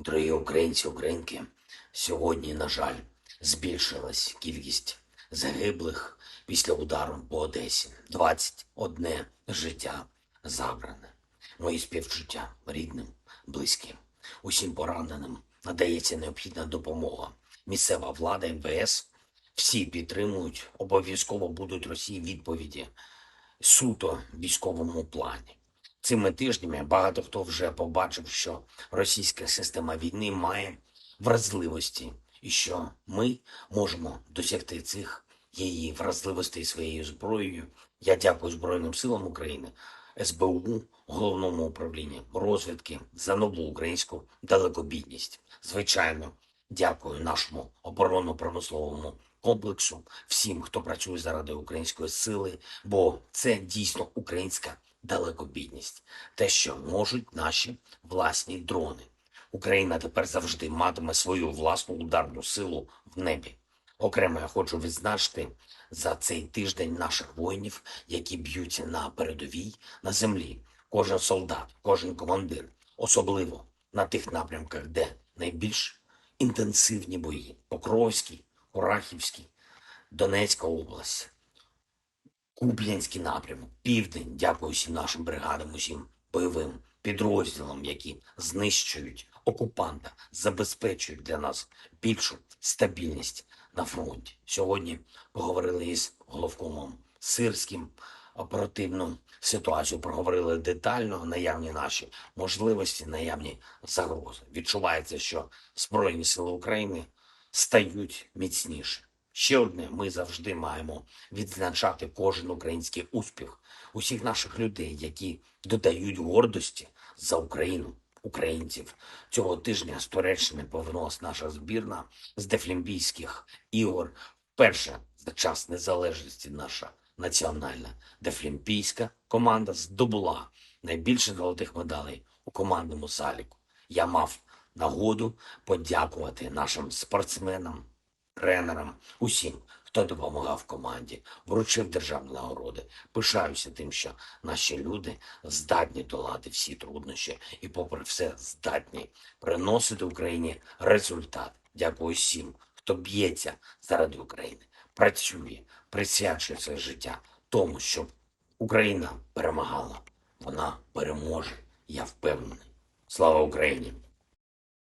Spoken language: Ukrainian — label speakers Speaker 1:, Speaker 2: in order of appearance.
Speaker 1: Дорогі українці, українки, сьогодні, на жаль, збільшилась кількість загиблих після удару по Одесі. 21 життя забране. Мої співчуття рідним, близьким. Усім пораненим надається необхідна допомога. Місцева влада, МВС, всі підтримують, обов'язково будуть Росії відповіді суто військовому плані. Цими тижнями багато хто вже побачив, що російська система війни має вразливості, і що ми можемо досягти цих її вразливостей своєю зброєю. Я дякую Збройним силам України, СБУ, головному управлінню розвідки за нову українську далекобійність. Звичайно, дякую нашому оборонно-промисловому комплексу, всім, хто працює заради української сили, бо це дійсно українська далекобійність, те, що можуть наші власні дрони. Україна тепер завжди матиме свою власну ударну силу в небі. Окремо я хочу відзначити за цей тиждень наших воїнів, які б'ються на передовій на землі. Кожен солдат, кожен командир, особливо на тих напрямках, де найбільш інтенсивні бої: Покровський, Курахівський, Донецька область, Куп'янський напрямок, Південь. Дякую всім нашим бригадам, усім бойовим підрозділам, які знищують окупанта, забезпечують для нас більшу стабільність на фронті. Сьогодні поговорили із головкомом Сирським оперативну ситуацію. Проговорили детально наявні наші можливості, наявні загрози. Відчувається, що Збройні сили України стають міцніше. Ще одне, ми завжди маємо відзначати кожен український успіх усіх наших людей, які додають гордості за Україну, українців. Цього тижня з Туреччини повернулася наша збірна з Дефлімпійських ігор. Вперше за час незалежності наша національна дефлімпійська команда здобула найбільше золотих медалей у командному заліку. Я мав нагоду подякувати нашим спортсменам, тренерам, усім, хто допомагав команді, вручив державні нагороди. Пишаюся тим, що наші люди здатні долати всі труднощі і, попри все, здатні приносити Україні результат. Дякую всім, хто б'ється заради України, працює, присвячує своє життя тому, щоб Україна перемагала. Вона переможе. Я впевнений. Слава Україні!